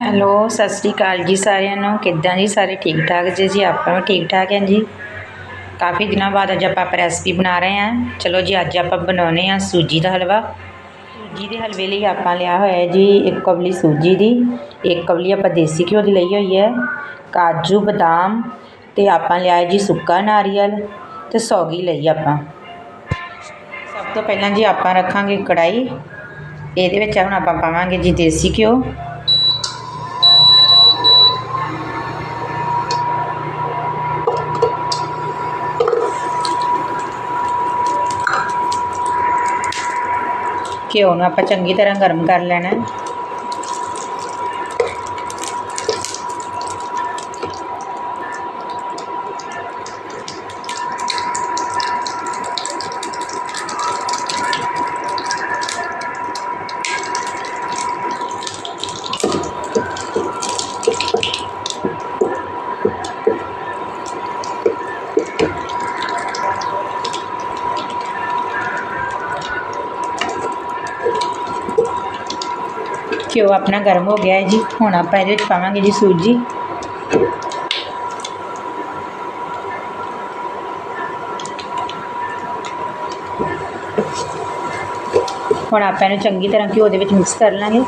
Hello, ਸਤਿ ਸ਼੍ਰੀ ਅਕਾਲ ਜੀ ਸਾਰਿਆਂ ਨੂੰ। ਕਿੱਦਾਂ ਜੀ ਸਾਰੇ ਠੀਕ ਠਾਕ ਜੀ ਜੀ? ਆਪਾਂ ਵੀ ਠੀਕ ਠਾਕ ਹਾਂ ਜੀ। ਕਾਫੀ ਦਿਨਾਂ ਬਾਅਦ ਅੱਜ ਆਪਾਂ ਰੈਸਪੀ ਬਣਾ ਰਹੇ ਹਾਂ। ਚਲੋ ਜੀ, ਅੱਜ ਆਪਾਂ ਬਣਾਉਨੇ ਆ ਸੂਜੀ ਦਾ ਹਲਵਾ। ਸੂਜੀ ਦੇ ਹਲਵੇ ਲਈ ਆਪਾਂ ਲਿਆ ਹੋਇਆ ਹੈ ਜੀ ਇੱਕ ਕਵਲੀ ਸੂਜੀ ਦੀ। ਇੱਕ ਕਵਲੀ ਆਪਾਂ ਦੇਸੀ ਘਿਓ ਦੀ ਲਈ ਹੋਈ ਹੈ। ਕਾਜੂ, ਬਦਾਮ ਤੇ ਆਪਾਂ ਲਿਆ ਜੀ ਸੁੱਕਾ ਨਾਰੀਅਲ ਤੇ ਸੌਗੀ ਲਈ ਆਪਾਂ। ਸਭ ਤੋਂ ਪਹਿਲਾਂ ਜੀ ਆਪਾਂ ਰੱਖਾਂਗੇ ਕੜਾਈ ਇਹਦੇ ਵਿੱਚ ਹੁਣ ਆਪਾਂ ਪਾਵਾਂਗੇ ਜੀ ਦੇਸੀ ਘਿਓ। ਘਿਓ ਨੂੰ ਆਪਾਂ ਚੰਗੀ ਤਰ੍ਹਾਂ ਗਰਮ ਕਰ ਲੈਣਾ ਘਿਓ ਆਪਣਾ ਗਰਮ ਹੋ ਗਿਆ ਹੈ ਜੀ। ਹੁਣ ਆਪਾਂ ਇਹਦੇ ਵਿੱਚ ਪਾਵਾਂਗੇ ਜੀ ਸੂਜੀ। ਹੁਣ ਆਪਾਂ ਇਹਨੂੰ ਚੰਗੀ ਤਰ੍ਹਾਂ ਘਿਓ ਦੇ ਵਿੱਚ ਮਿਕਸ ਕਰ ਲਾਂਗੇ।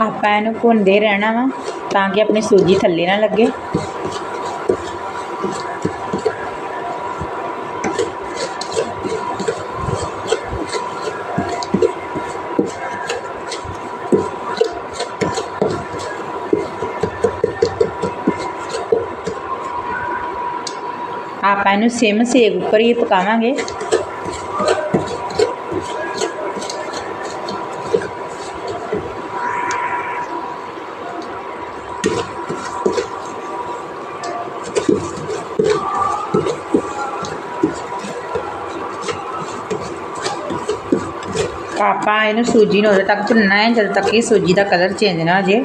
ਆਪਾਂ ਇਹਨੂੰ ਭੁੰਨਦੇ ਰਹਿਣਾ ਵਾ ਤਾਂ ਕਿ ਆਪਣੀ ਸੂਜੀ ਥੱਲੇ ਨਾ ਲੱਗੇ। ਆਪਾਂ ਇਹਨੂੰ ਸਿਮ ਸੇਕ ਉੱਪਰ ਹੀ ਪਕਾਵਾਂਗੇ। ਆਪਾਂ ਇਹਨੂੰ ਸੂਜੀ ਨੂੰ ਉਦੋਂ ਤੱਕ ਭੁੰਨਣਾ ਹੈ, ਜਦੋਂ ਤੱਕ ਇਹ ਸੂਜੀ ਦਾ ਕਲਰ ਚੇਂਜ ਨਾ ਹੋ ਜੇ।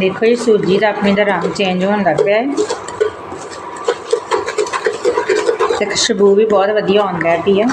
ਦੇਖੋ ਜੀ, ਸੂਜੀ ਦਾ ਆਪਣੀ ਦਾ ਰੰਗ ਚੇਂਜ ਹੋਣ ਲੱਗ ਪਿਆ ਹੈ। ਤੇ ਖੁਸ਼ਬੂ ਵੀ ਬਹੁਤ ਵਧੀਆ ਆਉਂਦਾ ਪਈ ਹੈ।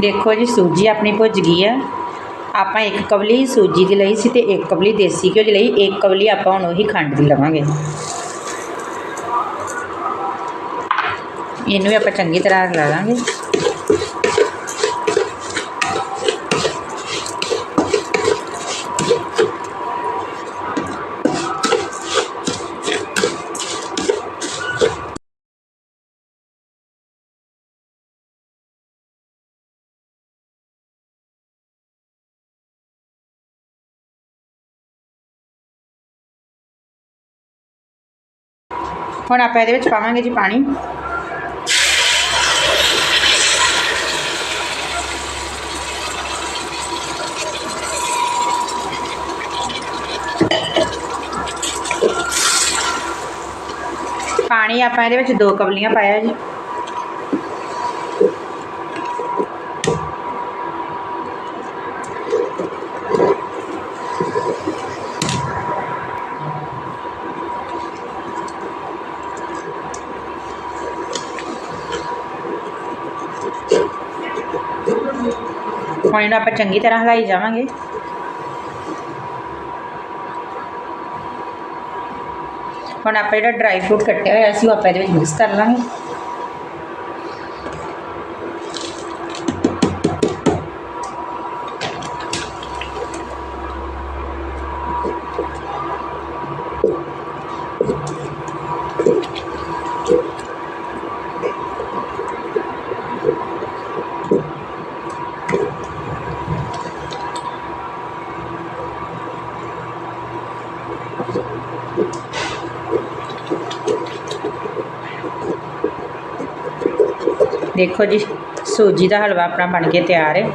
ਦੇਖੋ ਜੀ, ਸੂਜੀ ਆਪਣੀ ਭੁੱਜ ਗਈ ਆ। ਆਪਾਂ ਇੱਕ ਕਵਲੀ ਸੂਜੀ ਦੀ ਲਈ ਸੀ ਤੇ ਇੱਕ ਕਵਲੀ ਦੇਸੀ ਘਿਓ ਦੀ ਲਈ। ਇੱਕ ਕਵਲੀ ਆਪਾਂ ਹੁਣ ਉਹੀ ਖੰਡ ਦੀ ਲਵਾਂਗੇ। ਇਹਨੂੰ ਵੀ ਆਪਾਂ ਚੰਗੀ ਤਰ੍ਹਾਂ ਲਾ ਲਾਂਗੇ। ਹੁਣ ਆਪਾਂ ਇਹਦੇ ਵਿੱਚ ਪਾਵਾਂਗੇ ਜੀ ਪਾਣੀ। ਪਾਣੀ ਆਪਾਂ ਇਹਦੇ ਵਿੱਚ ਦੋ ਕਬਲੀਆਂ ਪਾਇਆ ਜੀ। ਹੁਣ ਇਹਨੂੰ ਆਪਾਂ ਚੰਗੀ ਤਰ੍ਹਾਂ ਹਿਲਾਈ ਜਾਵਾਂਗੇ। ਹੁਣ ਆਪਾਂ ਜਿਹੜਾ ਡਰਾਈ ਫਰੂਟ ਕੱਟਿਆ ਹੋਇਆ ਸੀ, ਉਹ ਆਪਾਂ ਇਹਦੇ ਵਿੱਚ ਮਿਕਸ ਕਰ ਲਾਂਗੇ। ਦੇਖੋ ਜੀ, ਸੂਜੀ ਦਾ ਹਲਵਾ ਆਪਣਾ ਬਣ ਕੇ ਤਿਆਰ ਹੈ।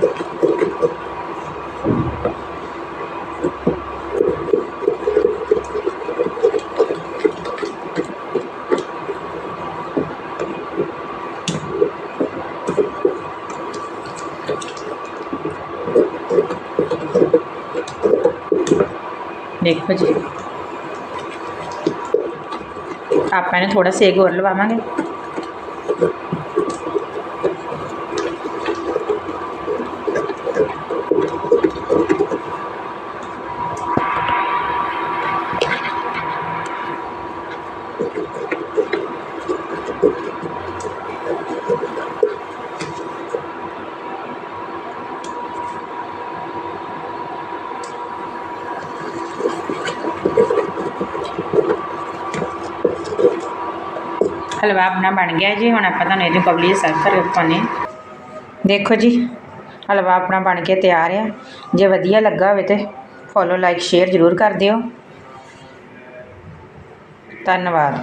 ਦੇਖੋ ਜੀ। ਆਪਾਂ ਇਹਨੂੰ ਥੋੜਾ ਸੇਕ ਹੋਰ ਲਵਾਵਾਂਗੇ। ਹਲਵਾ ਆਪਣਾ ਬਣ ਗਿਆ ਜੀ, ਹੁਣ ਆਪਾਂ ਤੁਹਾਨੂੰ ਇਹਨੂੰ ਕਬਲੀ ਸਰਵ ਕਰ ਪਾਉਂਦੇ ਹਾਂ। ਦੇਖੋ ਜੀ ਹਲਵਾ ਆਪਣਾ ਬਣ ਕੇ ਤਿਆਰ ਆ। ਜੇ ਵਧੀਆ ਲੱਗਾ ਹੋਵੇ ਤੇ ਫੋਲੋ ਲਾਈਕ ਸ਼ੇਅਰ ਜ਼ਰੂਰ ਕਰ ਦਿਓ। ਧੰਨਵਾਦ।